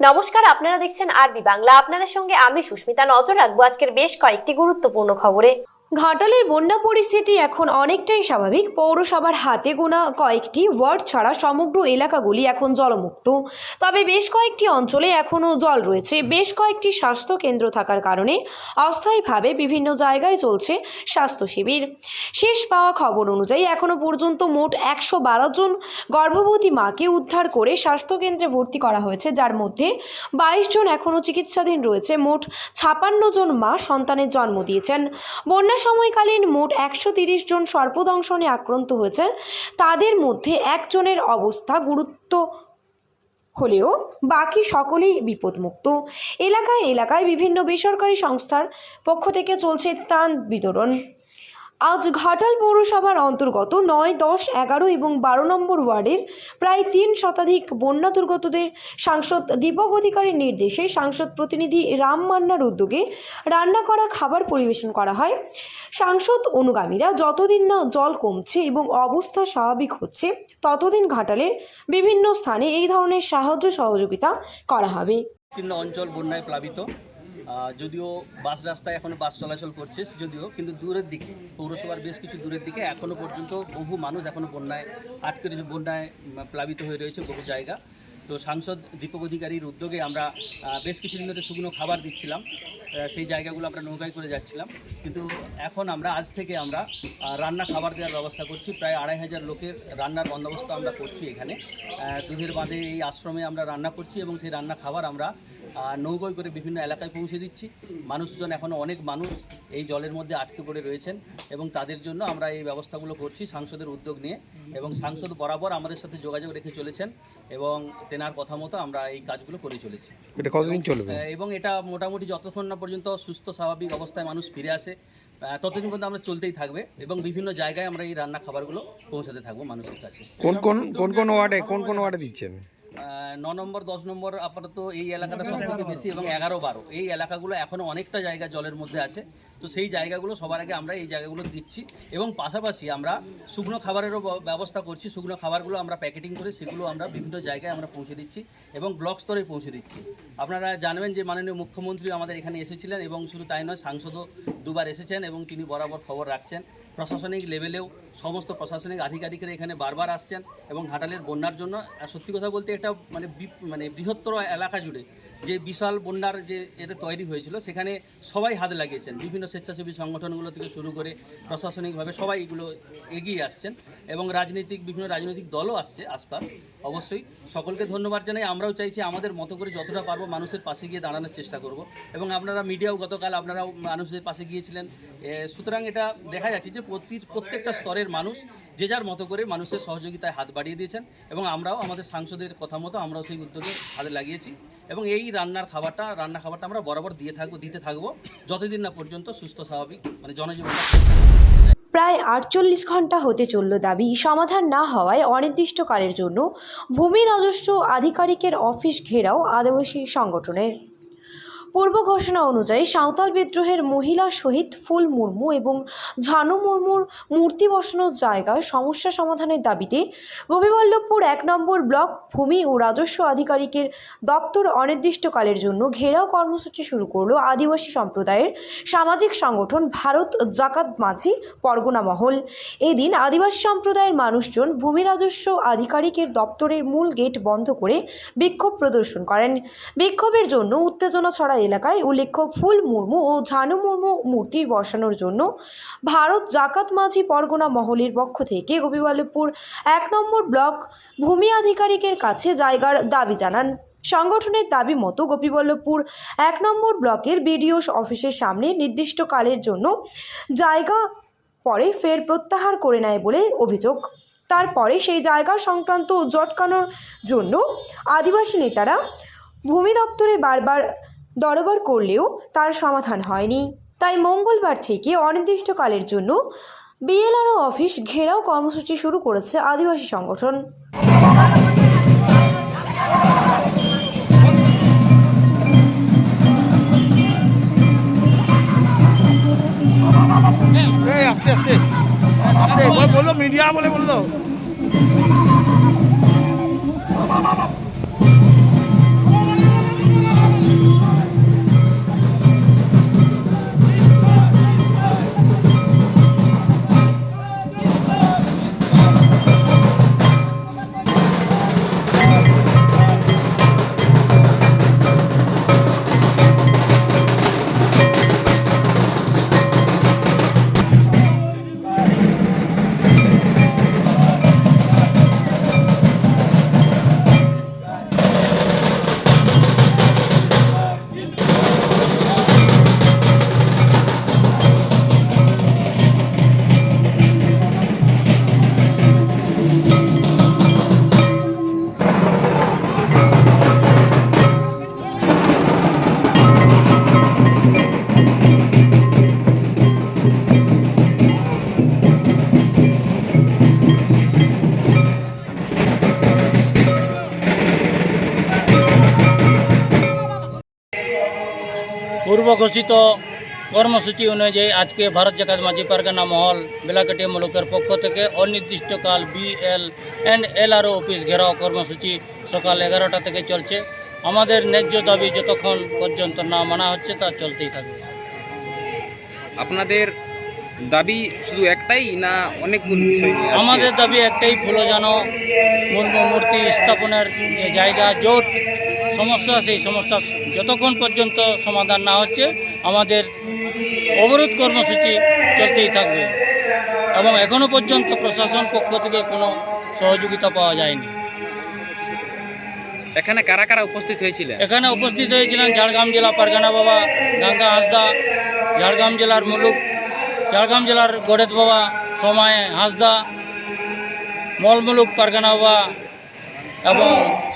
নমস্কার, আপনারা দেখছেন আরবি বাংলা। আপনাদের সঙ্গে আমি সুস্মিতা। নজর রাখব আজকের বেশ কয়েকটি গুরুত্বপূর্ণ খবরে। ঘাটালের বন্যা পরিস্থিতি এখন অনেকটাই স্বাভাবিক। পৌরসভার হাতে গোনা কয়েকটি ওয়ার্ড ছাড়া সমগ্র এলাকাগুলি এখন জলমুক্ত। তবে বেশ কয়েকটি অঞ্চলে এখনও জল রয়েছে। বেশ কয়েকটি স্বাস্থ্য কেন্দ্র থাকার কারণে অস্থায়ীভাবে বিভিন্ন জায়গায় চলছে স্বাস্থ্য শিবির। শেষ পাওয়া খবর অনুযায়ী এখনও পর্যন্ত মোট একশো বারো জন গর্ভবতী মাকে উদ্ধার করে স্বাস্থ্যকেন্দ্রে ভর্তি করা হয়েছে, যার মধ্যে বাইশ জন এখনও চিকিৎসাধীন রয়েছে। মোট ছাপান্ন জন মা সন্তানের জন্ম দিয়েছেন। বন্যা সময়কালীন মোট একশো তিরিশ জন সর্পদংশনে আক্রান্ত হয়েছে তাদের মধ্যে একজনের অবস্থা গুরুত্ব হলেও বাকি সকলেই বিপদমুক্ত। এলাকায় এলাকায় বিভিন্ন বেসরকারি সংস্থার পক্ষ থেকে চলছে ত্রাণ বিতরণ। আজ ঘাটাল পৌরসভার অন্তর্গত নয়, দশ, এগারো এবং বারো নম্বর ওয়ার্ডের প্রায় তিন শতাধিক বন্যা দুর্গতদের সাংসদ দীপক অধিকারীর নির্দেশে সাংসদ প্রতিনিধি রাম মান্নার উদ্যোগে রান্না করা খাবার পরিবেশন করা হয়। সাংসদ অনুগামীরা যতদিন না জল কমছে এবং অবস্থা স্বাভাবিক হচ্ছে, ততদিন ঘাটালের বিভিন্ন স্থানে এই ধরনের সাহায্য সহযোগিতা করা হবে। অঞ্চল বন্যায় প্লাবিত। যদিও বাস রাস্তায় এখনও বাস চলাচল করছে যদিও, কিন্তু দূরের দিকে, পৌরসভার বেশ কিছু দূরের দিকে এখনও পর্যন্ত বহু মানুষ এখনও বন্যায় আটকে রয়েছে বন্যায় প্লাবিত হয়ে রয়েছে বহু জায়গা। তো সাংসদ দীপক অধিকারীর উদ্যোগে আমরা বেশ কিছুদিন ধরে শুকনো খাবার দিচ্ছিলাম সেই জায়গাগুলো আমরা নৌকায় করে যাচ্ছিলাম। কিন্তু এখন আমরা, আজ থেকে আমরা রান্না খাবার দেওয়ার ব্যবস্থা করছি। প্রায় আড়াই হাজার লোকের রান্নার বন্দোবস্ত আমরা করছি এখানে। দুধের বাঁধে এই আশ্রমে আমরা রান্না করছি এবং সেই রান্না খাবার আমরা নৌকোয় করে বিভিন্ন এলাকায় পৌঁছে দিচ্ছি। মানুষজন এখনও অনেক মানুষ এই জলের মধ্যে আটকে পড়ে রয়েছেন এবং তাদের জন্য আমরা এই ব্যবস্থাগুলো করছি সাংসদের উদ্যোগ নিয়ে এবং সাংসদ বরাবর আমাদের সাথে যোগাযোগ রেখে চলেছেন এবং তেনার কথা মতো আমরা এই কাজগুলো করে চলেছি। এটা কতদিন চলবে? এবং এটা মোটামুটি যতক্ষণ না পর্যন্ত সুস্থ স্বাভাবিক অবস্থায় মানুষ ফিরে আসে ততদিন পর্যন্ত আমরা চলতেই থাকবে এবং বিভিন্ন জায়গায় আমরা এই রান্না খাবারগুলো পৌঁছাতে থাকব মানুষের কাছে। কোন কোন কোন কোন ওয়ার্ডে কোন কোন ওয়ার্ডে দিচ্ছেন? ন নম্বর দশ নম্বর আপাতত এই এলাকাটা সবথেকে বেশি এবং এগারো বারো। এই এলাকাগুলো এখনও অনেকটা জায়গা জলের মধ্যে আছে। তো সেই জায়গাগুলো সবার আগে আমরা এই জায়গাগুলো দিচ্ছি এবং পাশাপাশি আমরা শুকনো খাবারেরও ব্যবস্থা করছি। শুকনো খাবারগুলো আমরা প্যাকেটিং করে সেগুলো আমরা বিভিন্ন জায়গায় আমরা পৌঁছে দিচ্ছি এবং ব্লক স্তরে পৌঁছে দিচ্ছি। আপনারা জানবেন যে মাননীয় মুখ্যমন্ত্রী আমাদের এখানে এসেছিলেন এবং শুধু তাই নয় সাংসদও দুবার এসেছেন এবং তিনি বরাবর খবর রাখছেন। প্রশাসনিক লেভেলেও সমস্ত প্রশাসনিক আধিকারিকরা এখানে বারবার আসছেন এবং ঘাটালের বন্যার জন্য সত্যি কথা বলতে একটা মানে মানে বৃহত্তর এলাকা জুড়ে যে বিশাল বন্যার যে এটা তৈরি হয়েছিল, সেখানে সবাই হাত লাগিয়েছেন। বিভিন্ন স্বেচ্ছাসেবী সংগঠনগুলো থেকে শুরু করে প্রশাসনিকভাবে সবাই এগুলো এগিয়ে আসছেন এবং রাজনৈতিক, বিভিন্ন রাজনৈতিক দলও আসছে আশপাশ। অবশ্যই। সকলকে ধন্যবাদ জানাই। আমরাও চাইছি আমাদের মতো করে যতটা পারব মানুষের পাশে গিয়ে দাঁড়ানোর চেষ্টা করব। এবং আপনারা মিডিয়াও গতকাল আপনারাও মানুষদের পাশে গিয়েছিলেন। সুতরাং এটা দেখা যাচ্ছে যে প্রতি, প্রত্যেকটা স্তরের মানুষ যে যার মতো করে মানুষের সহযোগিতায় হাত বাড়িয়ে দিয়েছেন এবং আমরাও আমাদের সাংসদের কথা মতো আমরাও সেই উদ্যোগে হাতে লাগিয়েছি। এবং এই রান্নার খাবারটা, রান্না খাবারটা আমরা বরাবর দিয়ে থাকব, দিতে থাকব যতদিন না পর্যন্ত সুস্থ, স্বাভাবিক মানে জনজীবনটা প্রায় আটচল্লিশ ঘণ্টা হতে চলল দাবি। সমাধান না হওয়ায় অনির্দিষ্টকালের জন্য ভূমি রাজস্ব আধিকারিকের অফিস ঘেরাও আদিবাসী সংগঠনের। পূর্ব ঘোষণা অনুযায়ী সাঁওতাল বিদ্রোহের মহিলা শহীদ ফুল মুর্মু এবং ঝানু মুর্মুর মূর্তি বসানোর জায়গায় সমস্যা সমাধানের দাবিতে গোপীবল্লভপুর এক নম্বর ব্লক ভূমি ও রাজস্ব আধিকারিকের দপ্তর অনির্দিষ্টকালের জন্য ঘেরাও কর্মসূচি শুরু করল আদিবাসী সম্প্রদায়ের সামাজিক সংগঠন ভারত জাকাত মাঝি পরগনা মহল। এদিন আদিবাসী সম্প্রদায়ের মানুষজন ভূমি রাজস্ব আধিকারিকের দপ্তরের মূল গেট বন্ধ করে বিক্ষোভ প্রদর্শন করেন। বিক্ষোভের জন্য উত্তেজনা ছড়া এলাকায় উল্লেখ্য ফুল মুর্মু ও ঝানু মুর্মু মূর্তি বসানোর জন্য ভারত জাকাত মাঝি পরগনা মহলের পক্ষ থেকে গোপীবল্লভপুর এক নম্বর ব্লক ভূমি আধিকারিকের কাছে জায়গার দাবি জানান। সংগঠনের দাবি মতো গোপীবল্লভপুর এক নম্বর ব্লকের বিডিও অফিসের সামনে নির্দিষ্ট কালের জন্য জায়গা পরে ফের প্রত্যাহার করে নেয় বলে অভিযোগ। তারপরে সেই জায়গা সংক্রান্ত জটকানোর জন্য আদিবাসী নেতারা ভূমি দপ্তরে বারবার দরবার করলেও তার সমাধান হয়নি। তাই মঙ্গলবার থেকে অনির্দিষ্টকালের জন্য বিএলআরও অফিস ঘেরাও কর্মসূচি শুরু করেছে আদিবাসী সংগঠন। বলো মিডিয়া বলে বলল ঘোষিত কর্মসূচি অনুযায়ী আজকে ভারত জাকাত মাঝি পারগানা মহল বেলাকাটি মুলুকের পক্ষ থেকে অনির্দিষ্টকাল বিএল অ্যান্ড এলআরও অফিস ঘেরাও কর্মসূচি সকাল এগারোটা থেকে চলছে। আমাদের ন্যায্য দাবি যতক্ষণ পর্যন্ত না মানা হচ্ছে তা চলতেই থাকবে। আপনাদের দাবি শুধু একটাই না আজকে- আমাদের দাবি একটাই ফুলজানো মুর্মু মূর্তি স্থাপনের যে জায়গা জোট সমস্যা সেই সমস্যা যতক্ষণ পর্যন্ত সমাধান না হচ্ছে আমাদের অবরোধ কর্মসূচি চলতেই থাকবে এবং এখনও পর্যন্ত প্রশাসন পক্ষ থেকে কোনো সহযোগিতা পাওয়া যায়নি। এখানে কারা কারা উপস্থিত হয়েছিলেন? এখানে উপস্থিত হয়েছিলেন ঝাড়গ্রাম জেলা পারগানা বাবা গঙ্গা হাসদা ঝাড়গ্রাম জেলার মুলুক ঝাড়গ্রাম জেলার গড়েত বাবা সময় হাসদা মলমুলুক পারগানা বাবা এবং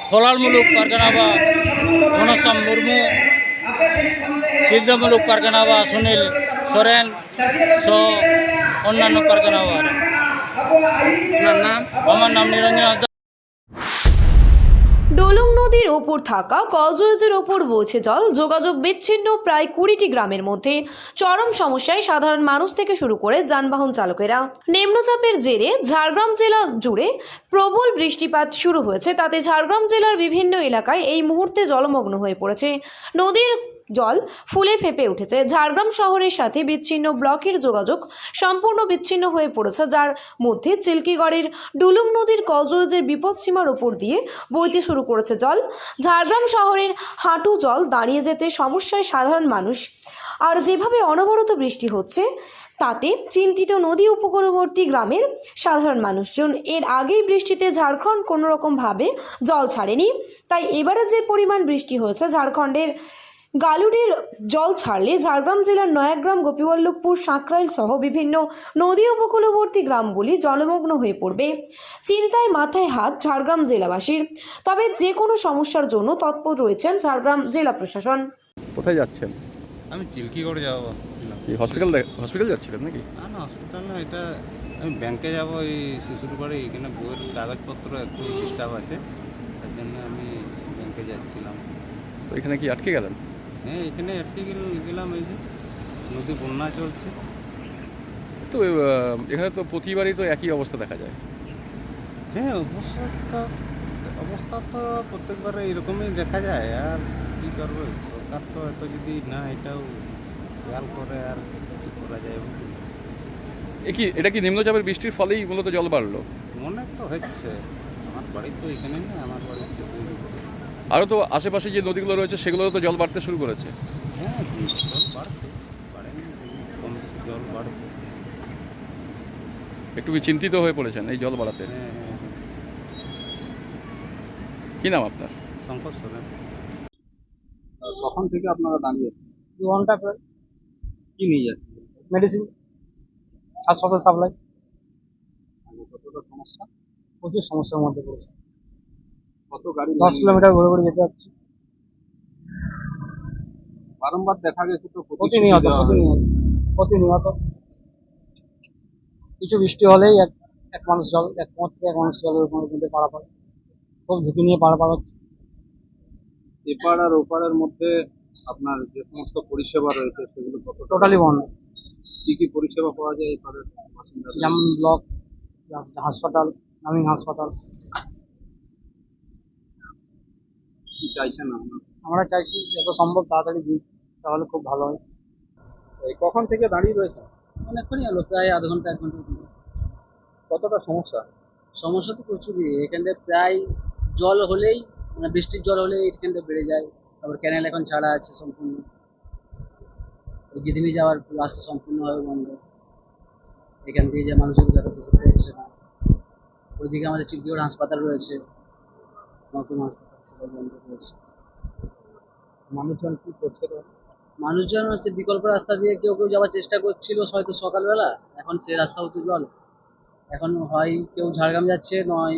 খোলাল মুলুক পারগানা বাবা ঘনশ্যাম মুর্মু সিদ্ধমুলুক পারগানা বাবা সুনীল সোরেন সহ অন্যান্য বাবা নাম? আমার নাম নিরঞ্জন ডোলং নদীর ওপর থাকা কজওয়েজের ওপর বইছে জল। যোগাযোগ বিচ্ছিন্ন প্রায় কুড়িটি গ্রামের মধ্যে। চরম সমস্যায় সাধারণ মানুষ থেকে শুরু করে যানবাহন চালকেরা। নিম্নচাপের জেরে ঝাড়গ্রাম জেলা জুড়ে প্রবল বৃষ্টিপাত শুরু হয়েছে। তাতে ঝাড়গ্রাম জেলার বিভিন্ন এলাকায় এই মুহূর্তে জলমগ্ন হয়ে পড়েছে। নদীর জল ফুলে ফেপে উঠেছে। ঝাড়গ্রাম শহরের সাথে বিচ্ছিন্ন ব্লকের যোগাযোগ সম্পূর্ণ বিচ্ছিন্ন হয়ে পড়েছে, যার মধ্যে চিল্কিগড়ের ডুলুং নদীর কজওয়েজের বিপদসীমার ওপর দিয়ে বইতে শুরু করেছে জল। ঝাড়গ্রাম শহরের হাঁটু জল দাঁড়িয়ে যেতে সমস্যায় সাধারণ মানুষ। আর যেভাবে অনবরত বৃষ্টি হচ্ছে, তাতে চিন্তিত নদী উপকূলবর্তী গ্রামের সাধারণ মানুষজন। এর আগেই বৃষ্টিতে ঝাড়খণ্ড কোনো রকমভাবে জল ছাড়েনি, তাই এবারে যে পরিমাণ বৃষ্টি হয়েছে ঝাড়খণ্ডের গালুডের জল ছাড়লে ঝাড়গ্রাম জেলার নয়াগ্রাম গোপীবল্লভপুর সাঁকরাইল সহ বিভিন্ন নদী উপকূলবর্তী গ্রামগুলি জলমগ্ন হয়ে পড়বে। চিন্তায় মাথায় হাত ঝাড়গ্রাম জেলাবাসীর। তবে যে কোনো সমস্যার জন্য তৎপর রয়েছেন ঝাড়গ্রাম জেলা প্রশাসন। কোথায় যাচ্ছেন? আমি চিল্কিগড় যাব। হসপিটাল হসপিটাল যাচ্ছিলেন নাকি? না না হসপিটাল না এটা আমি ব্যাংকে যাব এই শিশুর বাড়ি এখানে বইয়ের কাগজপত্র একটু ডিস্টার্ব আছে। তার জন্য আমি ব্যাংকে যাচ্ছিলাম। তো এখানে কি আটকে গেলেন? হ্যাঁ এখানে গেল- গেলাম এই যে। নদী বন্যা চলছে। তো এখানে তো প্রতিবারই তো একই অবস্থা দেখা যায়। হ্যাঁ অবস্থা অবস্থা তো প্রত্যেকবারে এরকমই দেখা যায় আর কী করবে? সরকার তো এত যদি না এটাও খেয়াল করে আর কী করা যায় কি এটা কি নিম্নচাপের বৃষ্টির ফলেই মূলত জল বাড়লো? মনে তো হচ্ছে আমার বাড়ি তো এখানে নেই আমার বাড়ি। আরও তো আশেপাশে যে নদীগুলো রয়েছে সেগুলো তো জল বাড়তে শুরু করেছে। হ্যাঁ জল বাড়ছে বাড়েনি কম বেশি জল বাড়ছে। একটু কি চিন্তিত হয়ে পড়েছেন এই জল বাড়াতে? হ্যাঁ হ্যাঁ কি নাম আপনার? শঙ্কর সোরেন। কখন থেকে আপনারা দাঁড়িয়ে দু ঘণ্টা প্রায় কি নিয়ে যাচ্ছেন? মেডিসিন। হাসপাতাল সাপ্লাই। কতটা সমস্যা? প্রচুর সমস্যার মধ্যে পড়েছে কত গাড়ি দশ কিলোমিটার ঘুরে ঘুরে যেতে হচ্ছে। বারংবার দেখা গেছে তো প্রতিনিয়ত। প্রতিনিয়ত প্রতিনিয়ত কিছু বৃষ্টি হলেই এক এক মানুষ জল এক পথ থেকে এক মানুষ জলের মধ্যে পারাপার খুব ঝুঁকি নিয়ে পারাপার হচ্ছে এপার আর ওপারের মধ্যে আপনার যে সমস্ত পরিষেবা রয়েছে সেগুলো কত টোটালি বন্ধ। কি কি পরিষেবা পাওয়া যায় এপারের বাসিন্দাদের? যেমন ব্লক হাসপাতাল নামিং হাসপাতাল। কি চাইছেন আপনার? আমরা চাইছি যত সম্ভব তাড়াতাড়ি দিন তাহলে খুব ভালো হয়। এই কখন থেকে দাঁড়িয়ে রয়েছে? অনেকক্ষণই হলো প্রায় আধ ঘণ্টা এক ঘণ্টা কতটা সমস্যা? সমস্যা তো প্রচুরই। এখানটা প্রায় জল হলেই মানে বৃষ্টির জল হলেই এখানটা বেড়ে যায়। তারপর ক্যানেল এখন ছাড়া আছে সম্পূর্ণ। ওই গিদিনি যাওয়ার রাস্তা সম্পূর্ণভাবে বন্ধ। এখান থেকে যে মানুষজন যাতায়াত করতে পারছে না ওইদিকে আমাদের চিকিৎসা হাসপাতাল রয়েছে। নতুন হাসপাতাল। সেটা বন্ধ রয়েছে মানুষজন কি করছে মানুষজন সে বিকল্প রাস্তা দিয়ে কেউ কেউ যাওয়ার চেষ্টা করছিল হয়তো সকালবেলা এখন সে রাস্তাও তো জল এখন হয় কেউ ঝাড়গ্রাম যাচ্ছে নয়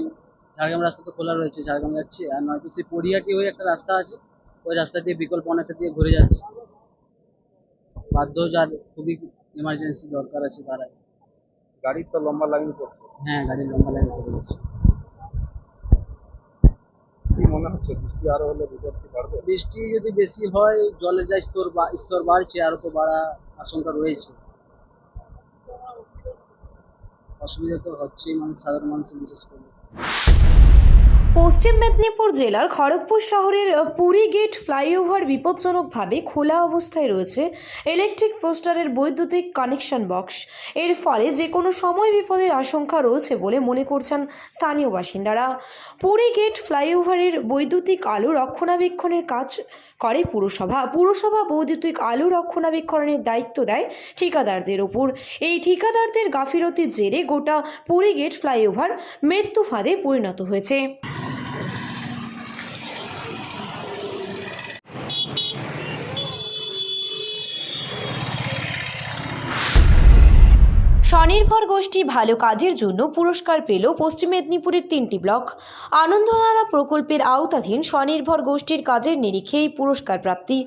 ঝাড়গ্রাম রাস্তা তো খোলা রয়েছে ঝাড়গ্রাম যাচ্ছে। আর নয়তো সে পরিয়াটি হয়ে একটা রাস্তা আছে ওই রাস্তা দিয়ে বিকল্প অনেকটা দিয়ে ঘুরে যাচ্ছে। বাধ্য যার খুবই এমার্জেন্সি দরকার আছে তারা গাড়ির তো লম্বা লাইন পড়ছে। হ্যাঁ গাড়ির লম্বা লাইন করে গেছে। মনে হচ্ছে? বৃষ্টি আরও হলে বৃষ্টি যদি বেশি হয়, জলে যা স্তর স্তর বাড়ছে, আরও তো বাড়া আশঙ্কা রয়েছে। অসুবিধা তো হচ্ছেই, মানুষ সাধারণ মানুষের বিশেষ করে। পশ্চিম মেদিনীপুর জেলার খড়গপুর শহরের পুরী গেট ফ্লাইওভার বিপজ্জনকভাবে খোলা অবস্থায় রয়েছে ইলেকট্রিক পোস্টারের বৈদ্যুতিক কানেকশন বক্স এর ফলে যে কোনো সময় বিপদের আশঙ্কা রয়েছে বলে মনে করছেন স্থানীয় বাসিন্দারা। পুরী গেট ফ্লাইওভারের বৈদ্যুতিক আলো রক্ষণাবেক্ষণের কাজ করে পুরসভা। পুরসভা বৈদ্যুতিক আলো রক্ষণাবেক্ষণের দায়িত্ব দেয় ঠিকাদারদের ওপর। এই ঠিকাদারদের গাফিলতির জেরে গোটা পুরী গেট ফ্লাইওভার মৃত্যু ফাঁদে পরিণত হয়েছে। স্বনির্ভর গোষ্ঠী ভালো কাজের জন্য পুরস্কার পেল পশ্চিম মেদিনীপুরের তিনটি ব্লক। আনন্দধারা প্রকল্পের আওতাধীন স্বনির্ভর গোষ্ঠীর কাজের নিরিখে এই পুরস্কার প্রাপ্তি।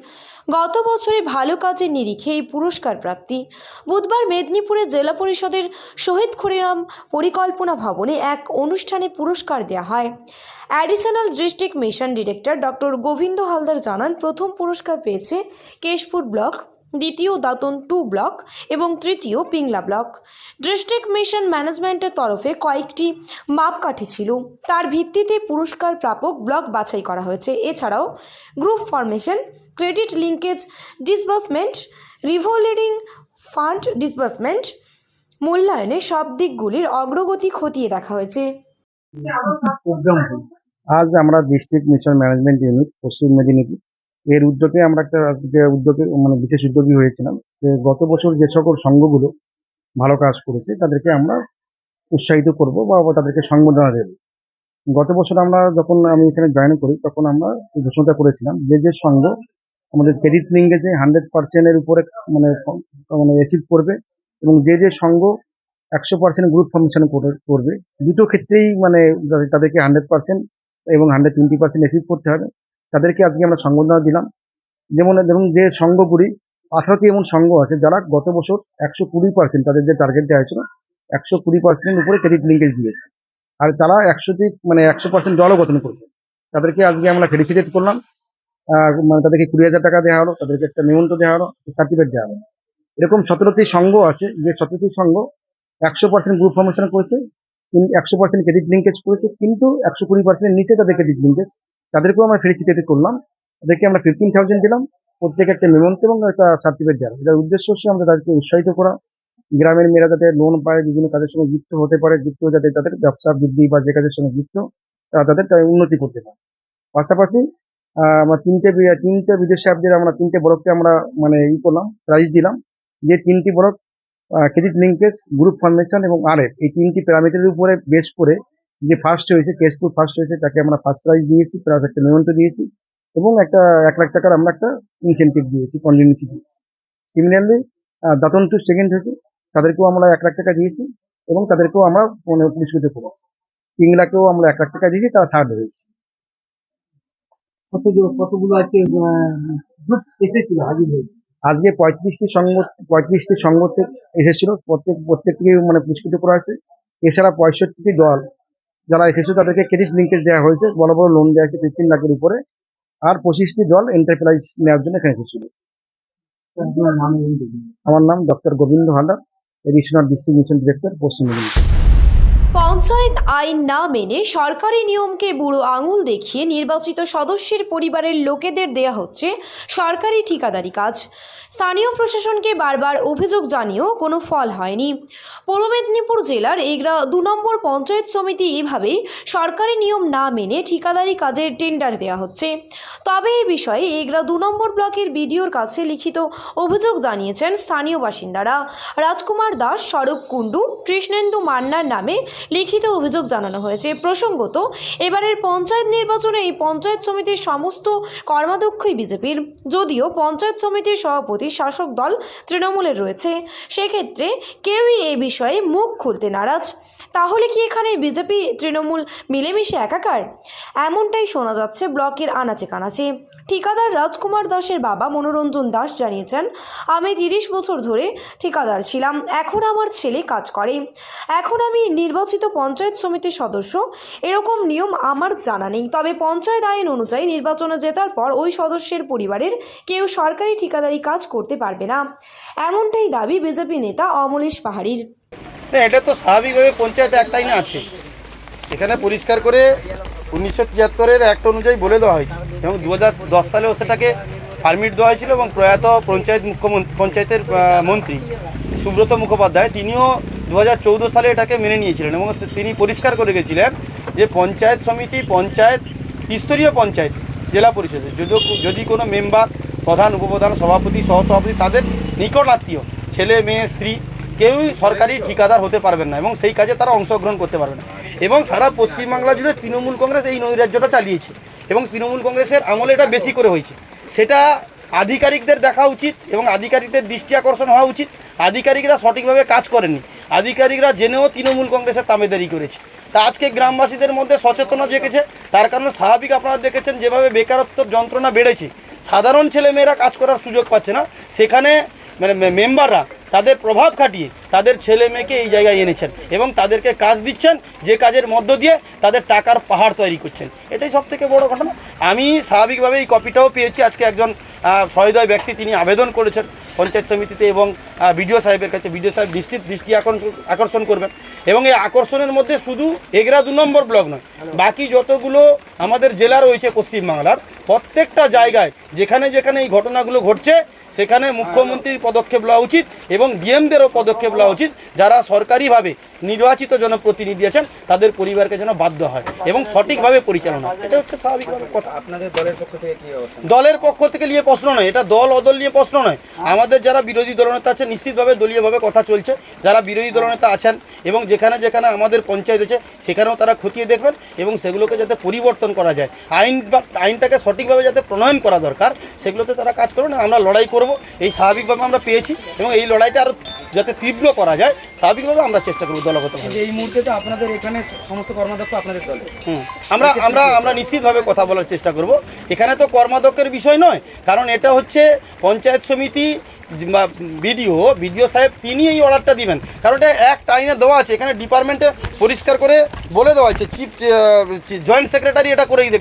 গত বছরে ভালো কাজের নিরিখে এই পুরস্কার প্রাপ্তি। বুধবার মেদিনীপুরের জেলা পরিষদের শহীদ খুরিরাম পরিকল্পনা ভবনে এক অনুষ্ঠানে পুরস্কার দেওয়া হয়। Additional district mission director doctor Gobinda Haldar জানান, প্রথম পুরস্কার পেয়েছে কেশপুর ব্লক। দ্বিতীয় দাতন টু ব্লক এবং তৃতীয় পিংলা ব্লক। ডিস্ট্রিক্ট মিশন ম্যানেজমেন্টের তরফে কয়েকটি মাপকাঠি ছিল। তার ভিত্তিতে পুরস্কার প্রাপক ব্লক বাছাই করা হয়েছে। এছাড়াও group formation, credit linkage disbursement, রিভলিডিং fund disbursement, মূল্যায়নে সব দিকগুলির অগ্রগতি খতিয়ে দেখা হয়েছে। আজ আমরা ডিস্ট্রিক্ট মিশন ম্যানেজমেন্ট ইউনিট, পশ্চিম মেদিনীপুর এর উদ্যোগে আমরা একটা আজকে উদ্যোগে মানে বিশেষ উদ্যোগী হয়েছিলাম যে গত বছর যে সকল সংঘগুলো ভালো কাজ করেছে, তাদেরকে আমরা উৎসাহিত করব বা তাদেরকে সংবর্ধনা দেব। গত বছর আমরা যখন আমি এখানে জয়েন করি, তখন আমরা এই ঘোষণাটা করেছিলাম যে যে সংঘ আমাদের ক্রেডিট লিঙ্কেজে হান্ড্রেড পার্সেন্টের উপরে মানে মানে রিসিভ করবে এবং যে যে সংঘ একশো পার্সেন্ট গ্রুপ ফর্মেশন করবে, দুটো ক্ষেত্রেই মানে তাদের- তাদেরকে হান্ড্রেড পার্সেন্ট এবং হান্ড্রেড টোয়েন্টি পার্সেন্ট রিসিভ করতে হবে। তাদেরকে আজকে আমরা সংবর্ধনা দিলাম। যেমন ধরুন যে সংঘগুলি আঠারোটি এমন সংঘ আছে যারা গত বছর একশো কুড়ি পার্সেন্ট তাদের যে টার্গেট দেওয়া হয়েছিল, একশো কুড়ি পার্সেন্টের উপরে ক্রেডিট লিঙ্কেজ দিয়েছে। আর তারা একশোটি মানে একশো পার্সেন্ট দলও গঠন করেছে। তাদেরকে আজকে আমরা ফেলিসিটেট করলাম। মানে তাদেরকে কুড়ি হাজার টাকা দেওয়া হলো, তাদেরকে একটা নিমন্ত্রণ দেওয়া হলো সার্টিফিকেট দেওয়া হলো। এরকম সতেরোটি সংঘ আছে, যে সতেরোটি সংঘ একশো পার্সেন্ট গ্রুপ ফর্মেশন করেছে, একশো পার্সেন্ট ক্রেডিট লিঙ্কেজ করেছে, কিন্তু একশো কুড়ি পার্সেন্ট নিচে তাদের ক্রেডিট লিঙ্কেজ তাদেরকেও আমরা ফেলিসিটেট করলাম। তাদেরকে আমরা ফিফটিন থাউজেন্ড দিলাম। প্রত্যেকে একটা মেমন্ট এবং একটা সার্টিফিকেট দেওয়া এটার উদ্দেশ্য হচ্ছে আমরা তাদেরকে উৎসাহিত করা। গ্রামের মেয়েরা যাতে লোন পায়, বিভিন্ন কাজের সঙ্গে যুক্ত হতে পারে, যুক্ত যাতে তাদের ব্যবসা বৃদ্ধি বা যে কাজের সঙ্গে যুক্ত, তারা তাদের উন্নতি করতে পারে। পাশাপাশি আমরা তিনটে তিনটে বিদেশ অ্যাপদের আমরা তিনটে বরফকে আমরা মানে ই করলাম প্রাইজ দিলাম। যে তিনটি বরফ ক্রেডিট লিঙ্কেজ গ্রুপ ফরমেশন এবং আর এই তিনটি প্যারামিটারের উপরে বেস করে যে ফার্স্ট হয়েছে কেশপুর ফার্স্ট হয়েছে তাকে আমরা ফার্স্ট প্রাইজ দিয়েছি প্লাস একটা মেমেন্টো দিয়েছি এবং একটা এক লাখ টাকার আমরা একটা ইনসেন্টিভ দিয়েছি কন্টিনিউসি দিয়েছি। সিমিলারলি দাতন টু সেকেন্ড হয়েছে তাদেরকেও আমরা এক লাখ টাকা দিয়েছি এবং তাদেরকেও আমরা মানে পুরস্কৃত করেছি। পিংলাকেও আমরা এক লাখ টাকা দিয়েছি তারা থার্ড হয়েছে। কতগুলো আজকে এসেছিল হাজির হয়েছে? আজকে পঁয়ত্রিশটি সংঘ পঁয়ত্রিশটি সংঘ থেকে এসেছিল প্রত্যেক প্রত্যেকটিকে মানে পুরস্কৃত করা হয়েছে। এছাড়া পঁয়ষট্টিটি দল যারা এসেছে তাদেরকে ক্রেডিট লিঙ্কেজ দেওয়া হয়েছে বড় বড় লোন দেওয়া হয়েছে ফিফটিন লাখের উপরে। আর পঁচিশটি দল এন্টারপ্রাইজ নেওয়ার জন্য এখানে এসেছিল। আমার নাম doctor Gobinda Haldar additional distribution director Paschim Medinipur. Panchayat আইন না মেনে সরকারি নিয়মকে বুড়ো আঙুল দেখিয়ে নির্বাচিত সদস্যের পরিবারের লোকেদের দেয়া হচ্ছে সরকারি ঠিকাদারি কাজ। স্থানীয় প্রশাসনকে বারবার অভিযোগ জানিয়েও কোনো ফল হয়নি। পূর্ব মেদিনীপুর জেলার এগরা দু নম্বর পঞ্চায়েত সমিতি এভাবেই সরকারি নিয়ম না মেনে ঠিকাদারি কাজের টেন্ডার দেওয়া হচ্ছে। তবে এই বিষয়ে এগরা দু নম্বর ব্লকের বিডিওর কাছে লিখিত অভিযোগ জানিয়েছেন স্থানীয় বাসিন্দারা। রাজকুমার দাস স্বরূপ কুণ্ডু, কৃষ্ণেন্দু মান্নার নামে লিখিত অভিযোগ জানানো হয়েছে। প্রসঙ্গত, এবারের পঞ্চায়েত নির্বাচনে এই পঞ্চায়েত সমিতির সমস্ত কর্মাধ্যক্ষই বিজেপির। যদিও পঞ্চায়েত সমিতির সভাপতি শাসক দল তৃণমূলের রয়েছে। সেক্ষেত্রে কেউই এই বিষয়ে মুখ খুলতে নারাজ। তাহলে কি এখানে বিজেপি, তৃণমূল মিলেমিশে একাকার? এমনটাই শোনা যাচ্ছে ব্লকের আনাচে কানাচে। ঠিকাদার রাজকুমার দাসের বাবা মনোরঞ্জন দাস জানিয়েছেন, আমি তিরিশ বছর ধরে ঠিকাদার ছিলাম, এখন আমার ছেলে কাজ করে। এখন আমি নির্বাচিত পঞ্চায়েত সমিতির সদস্য, এরকম নিয়ম আমার জানা নেই। তবে পঞ্চায়েত আইন অনুযায়ী নির্বাচনে জেতার পর ওই সদস্যের পরিবারের কেউ সরকারি ঠিকাদারি কাজ করতে পারবে না। এমনটাই দাবি বিজেপি নেতা অমলেশ পাহাড়ির। এটা তো স্বাভাবিকভাবে পঞ্চায়েতে একটাই না আছে। এখানে পরিষ্কার করে উনিশশো তিয়াত্তরের অ্যাক্ট অনুযায়ী বলে দেওয়া হয়েছে। এবং দু সালেও সেটাকে পারমিট দেওয়া হয়েছিল এবং প্রয়াত পঞ্চায়েত মুখ্যমন্ত্রী পঞ্চায়েতের মন্ত্রী সুব্রত মুখোপাধ্যায়, তিনিও দু হাজার চৌদ্দ সালে এটাকে মেনে নিয়েছিলেন এবং তিনি পরিষ্কার করে গেছিলেন যে পঞ্চায়েত সমিতি, পঞ্চায়েত স্তরীয় পঞ্চায়েত, জেলা পরিষদে যদি যদি কোনো মেম্বার প্রধান, উপপ্রধান, সভাপতি, সহসভাপতি তাদের নিকট আত্মীয়, ছেলে, মেয়ে, স্ত্রী কেউই সরকারি ঠিকাদার হতে পারবেন না এবং সেই কাজে তারা অংশগ্রহণ করতে পারবে না। এবং সারা পশ্চিমবাংলা জুড়ে তৃণমূল কংগ্রেস এই নৈরাজ্যটা চালিয়েছে এবং তৃণমূল কংগ্রেসের আমলে এটা বেশি করে হয়েছে। সেটা আধিকারিকদের দেখা উচিত এবং আধিকারিকদের দৃষ্টি আকর্ষণ হওয়া উচিত। আধিকারিকরা সঠিকভাবে কাজ করেনি আধিকারিকরা জেনেও তৃণমূল কংগ্রেসের তামেদারি করেছে। তা আজকে গ্রামবাসীদের মধ্যে সচেতনা জেগেছে। তার কারণে স্বাভাবিক আপনারা দেখেছেন যেভাবে বেকারত্বর যন্ত্রণা বেড়েছে। সাধারণ ছেলেমেয়েরা কাজ করার সুযোগ পাচ্ছে না। সেখানে মানে মেম্বাররা তাদের প্রভাব খাটিয়ে তাদের ছেলে মেয়েকে এই জায়গায় এনেছেন এবং তাদেরকে কাজ দিচ্ছেন যে কাজের মধ্য দিয়ে তাদের টাকার পাহাড় তৈরি করছেন। এটাই সব থেকে বড় ঘটনা। আমি স্বাভাবিকভাবে এই কপিটাও পেয়েছি। আজকে একজন সহৃদয় ব্যক্তি তিনি আবেদন করেছেন পঞ্চায়েত সমিতিতে এবং বিডিও সাহেবের কাছে। বিডিও সাহেব নিশ্চিত দৃষ্টি আকর্ষণ আকর্ষণ করবেন। এবং এই আকর্ষণের মধ্যে শুধু এগরা দু নম্বর ব্লক নয় বাকি যতগুলো আমাদের জেলা রয়েছে পশ্চিমবাংলার প্রত্যেকটা জায়গায় যেখানে যেখানে এই ঘটনাগুলো ঘটছে সেখানে মুখ্যমন্ত্রীর পদক্ষেপ নেওয়া উচিত এবং ডিএমদেরও পদক্ষেপ নেওয়া উচিত। যারা সরকারিভাবে নির্বাচিত জনপ্রতিনিধি আছেন তাদের পরিবারকে যেন বাধ্য হয় এবং সঠিকভাবে পরিচালনা হয়। এটা হচ্ছে স্বাভাবিকভাবে কথা। আপনাদের দলের পক্ষ থেকে কি দলের পক্ষ থেকে নিয়ে প্রশ্ন নয়। এটা দল অদল নিয়ে প্রশ্ন নয়। আমাদের যারা বিরোধী দলনেতা আছেন নিশ্চিতভাবে দলীয়ভাবে কথা চলছে। যারা বিরোধী দলনেতা আছেন এবং যেখানে যেখানে আমাদের পঞ্চায়েত আছে সেখানেও তারা খতিয়ে দেখবেন এবং সেগুলোকে যাতে পরিবর্তন করা যায়। আইন বা আইনটাকে সঠিকভাবে যাতে প্রণয়ন করা দরকার সেগুলোতে তারা কাজ করুন। আমরা লড়াই করব। এই স্বাভাবিকভাবে আমরা পেয়েছি এবং এই লড়াইটা আরও যাতে তীব্র করা যায় স্বাভাবিকভাবে আমরা চেষ্টা করব দলগত এই মুহূর্তে তো আপনাদের এখানে সমস্ত কর্মাধ্যক্ষ আপনাদের দলে। হুম। আমরা আমরা আমরা নিশ্চিতভাবে কথা বলার চেষ্টা করব। এখানে তো কর্মাধ্যক্ষের বিষয় নয় কারণ এটা হচ্ছে পঞ্চায়েত সমিতি বা বিডিও বিডিও সাহেব তিনি এই অর্ডারটা দিবেন। কারণ এটা এক আইনে দেওয়া আছে এখানে ডিপার্টমেন্টে পরিষ্কার করে বলে দেওয়া আছে চিফ জয়েন্ট সেক্রেটারি এটা করেই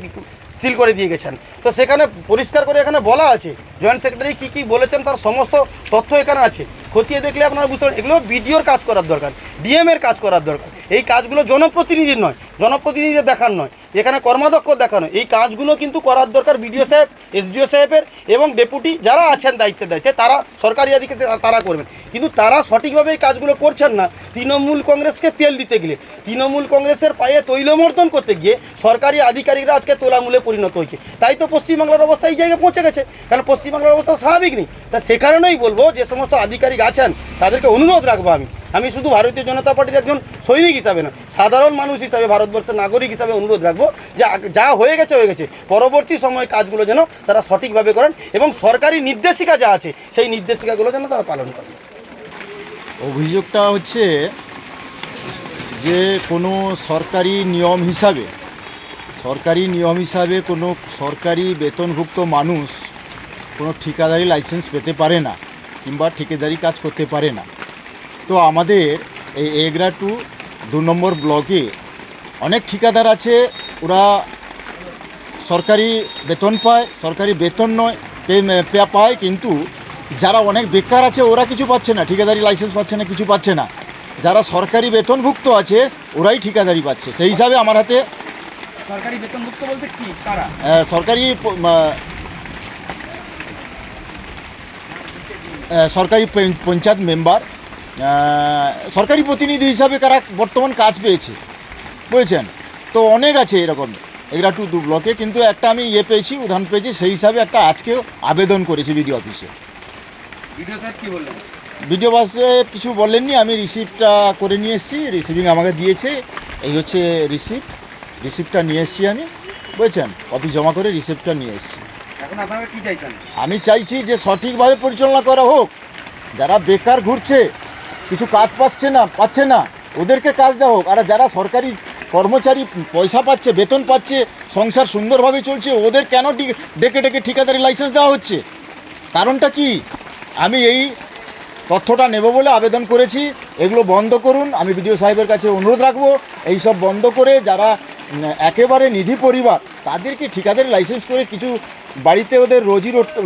সিল করে দিয়ে গেছেন। তো সেখানে পরিষ্কার করে এখানে বলা আছে জয়েন্ট সেক্রেটারি কী কী বলেছেন তার সমস্ত তথ্য এখানে আছে। খতিয়ে দেখলে আপনারা বুঝতে পারেন এগুলো বিডিওর কাজ করার দরকার ডিএমের কাজ করার দরকার। এই কাজগুলো জনপ্রতিনিধির নয়, জনপ্রতিনিধিদের দেখার নয়, এখানে কর্মাধ্যক্ষ দেখানো। এই কাজগুলো কিন্তু করার দরকার বিডিও সাহেব এসডিও সাহেবের এবং ডেপুটি যারা আছেন দায়িত্বে দায়িত্বে, তারা সরকারি আধিকারিক তারা করবেন। কিন্তু তারা সঠিকভাবে এই কাজগুলো করছেন না। তৃণমূল কংগ্রেসকে তেল দিতে গেলে, তৃণমূল কংগ্রেসের পায়ে তৈলমর্দন করতে গিয়ে সরকারি আধিকারিকরা আজকে তোলামূলে পরিণত হয়েছে। তাই তো পশ্চিমবাংলার অবস্থা এই জায়গায় পৌঁছে গেছে। কারণ পশ্চিমবাংলার অবস্থা স্বাভাবিক নেই। তা সে কারণেই বলব যে সমস্ত আধিকারিক আছেন, তাদেরকে অনুরোধ রাখব আমি। আমি শুধু ভারতীয় জনতা পার্টির একজন সৈনিক হিসাবে না, সাধারণ মানুষ হিসাবে, ভারতবর্ষের নাগরিক হিসাবে অনুরোধ রাখব যে যা হয়ে গেছে হয়ে গেছে। পরবর্তী সময় কাজগুলো যেন তারা সঠিকভাবে করেন এবং সরকারি নির্দেশিকা যা আছে, সেই নির্দেশিকাগুলো যেন তারা পালন করেন। অভিযোগটা হচ্ছে যে কোনো সরকারি নিয়ম হিসাবে, সরকারি নিয়ম হিসাবে কোনো সরকারি বেতনভুক্ত মানুষ কোনো ঠিকাদারি লাইসেন্স পেতে পারে না। কিংবা ঠিকাদারি কাজ করতে পারে না। তো আমাদের এই এগরা টু দু নম্বর ব্লকে অনেক ঠিকাদার আছে ওরা সরকারি বেতন পায় সরকারি বেতন নয় পে- পে- পায় কিন্তু যারা অনেক বেকার আছে ওরা কিছু পাচ্ছে না ঠিকাদারি লাইসেন্স পাচ্ছে না কিছু পাচ্ছে না। যারা সরকারি বেতনভুক্ত আছে ওরাই ঠিকাদারি পাচ্ছে। সেই হিসাবে আমার হাতে সরকারি বেতনভুক্ত বলতে কি? কারা? সরকারি প- মা- আহ, সরকারি পঞ্চায়েত মেম্বার সরকারি প্রতিনিধি হিসাবে কারা বর্তমান কাজ পেয়েছে বুঝেছেন? তো অনেক আছে এরকম এগুলা টু দু ব্লকে কিন্তু একটা আমি ইয়ে পেয়েছি উদাহরণ পেয়েছি সেই হিসাবে একটা আজকেও আবেদন করেছি বিডিও অফিসে। ভিডিও স্যার কি বললেন? ভিডিও বাসে কিছু বলেননি আমি রিসিপ্টটা করে নিয়ে এসেছি রিসিভিং আমাকে দিয়েছে এই হচ্ছে রিসিপ্ট রিসিপ্টটা নিয়ে এসেছি আমি বুঝেছেন? অফিস জমা করে রিসিপ্টটা নিয়ে এসেছি। আমি চাইছি যে সঠিকভাবে পরিচালনা করা হোক। যারা বেকার ঘুরছে, কিছু কাজ পাচ্ছে না পাচ্ছে না, ওদেরকে কাজ দেওয়া হোক। আর যারা সরকারি কর্মচারী পয়সা পাচ্ছে, বেতন পাচ্ছে, সংসার সুন্দরভাবে চলছে, ওদের কেন ডেকে ডেকে ঠিকাদারি লাইসেন্স দেওয়া হচ্ছে? কারণটা কি? আমি এই তথ্যটা নেব বলে আবেদন করেছি। এগুলো বন্ধ করুন। আমি বিডিও সাহেবের কাছে অনুরোধ রাখব। এই সব বন্ধ করে যারা একেবারে নিধি পরিবার, তাদেরকে ঠিকাদারি লাইসেন্স করে কিছু বাড়িতে ওদের রোজি রোট-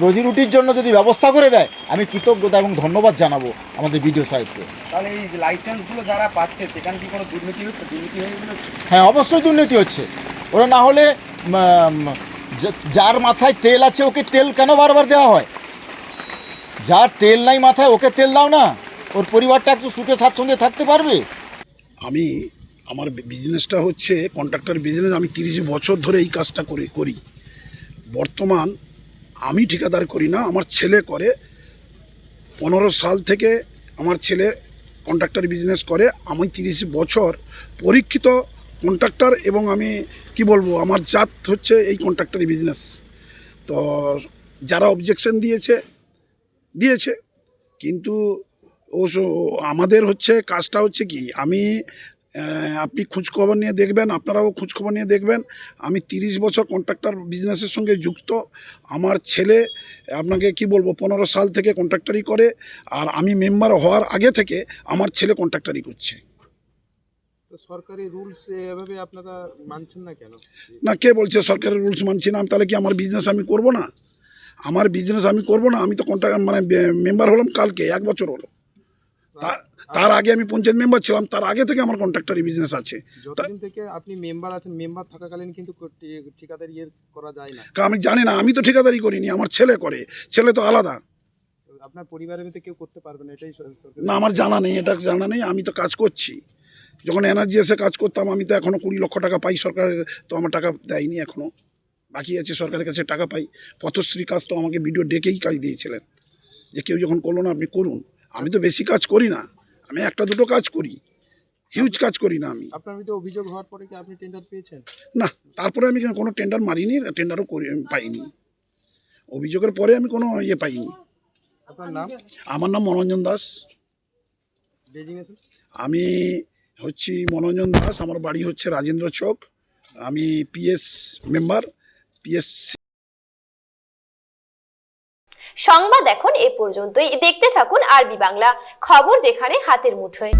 রোজি রুটির জন্য যদি ব্যবস্থা করে দেয় আমি কৃতজ্ঞতা এবং ধন্যবাদ জানাব আমাদের বিডিও সাহেবকে। তাহলে এই লাইসেন্সগুলো যারা পাচ্ছে সেখানে কি কোনো দুর্নীতি হচ্ছে? দুর্নীতি হয়ে হ্যাঁ অবশ্যই দুর্নীতি হচ্ছে। ওরা না হলে যার মাথায় তেল আছে ওকে তেল কেন বারবার দেওয়া হয়? যার তেল নাই মাথায় ওকে তেল দাও না। ওর পরিবারটা একটু সুখে স্বাচ্ছন্দ্যে থাকতে পারবে। আমি আমার বিজনেসটা হচ্ছে কন্ট্রাক্টর বিজনেস আমি তিরিশ বছর ধরে এই কাজটা করি করি। বর্তমান আমি ঠিকাদার করি না, আমার ছেলে করে। পনেরো সাল থেকে আমার ছেলে কন্ট্রাক্টর বিজনেস করে। আমি তিরিশ বছর পরীক্ষিত কন্ট্রাক্টর এবং আমি, কি বলব, আমার জাত হচ্ছে এই কন্ট্রাক্টরি বিজনেস তো যারা অবজেকশন দিয়েছে দিয়েছে। কিন্তু ও আমাদের হচ্ছে কাজটা হচ্ছে কি, আমি আপনি খোঁজখবর নিয়ে দেখবেন আপনারাও খোঁজখবর নিয়ে দেখবেন। আমি তিরিশ বছর কন্ট্রাক্টর বিজনেসের সঙ্গে যুক্ত। আমার ছেলে আপনাকে কি বলব পনেরো সাল থেকে কন্ট্রাক্টারি করে আর আমি মেম্বার হওয়ার আগে থেকে আমার ছেলে কন্ট্রাক্টারি করছে। তো সরকারি রুলস এভাবে আপনারা মানছেন না কেন? না কে বলছে সরকারের রুলস মানছি না? তাহলে কি আমার বিজনেস আমি করব না? আমার বিজনেস আমি করব না? আমি তো কন্ট্রাক্ট মানে মেম্বার হলাম কালকে এক বছর হলো। তার আগে আমি পঞ্চায়েত মেম্বার ছিলাম তার আগে থেকে আমার কন্ট্রাক্টারি বিজনেস আছে। যতদিন থেকে আপনি মেম্বার আছেন মেম্বার থাকাকালীন কিন্তু ঠিকাদারি করা যায় না। আমি জানি না আমি তো ঠিকাদারি করিনি আমার ছেলে করে ছেলে তো আলাদা। আপনার পরিবারের কেউ করতে পারবে না এটাই না আমার জানা নেই এটা জানা নেই আমি তো কাজ করছি। যখন এনার্জি এসে কাজ করতাম আমি তো এখনও কুড়ি লক্ষ টাকা পাই সরকারের তো আমার টাকা দেয়নি এখনও বাকি আছে সরকারের কাছে টাকা পাই। পথশ্রী কাজ তো আমাকে ভিডিও ডেকেই কাজ দিয়েছিলেন। যে কেউ যখন করল না আপনি করুন। আমি তো বেশি কাজ করি না। আমি একটা দুটো কাজ করি। হিউজ কাজ করি না আমি। আপনার ভিতরে অভিযোগ হওয়ার পরে কি আপনি টেন্ডার পেয়েছেন? না তারপরে আমি কোনো টেন্ডার মারিনি? টেন্ডারও করি পাইনি। অভিযোগের পরে আমি কোনো ইয়ে পাইনি। আপনার নাম? আমার নাম মনোরঞ্জন দাস। আমি হচ্ছি মনোরঞ্জন দাস। আমার বাড়ি হচ্ছে রাজেন্দ্র চক। আমি পিএস মেম্বার পিএস সংবাদ এখন এ পর্যন্তই। দেখতে থাকুন আরবি বাংলা খবর যেখানে হাতের মুঠোয়।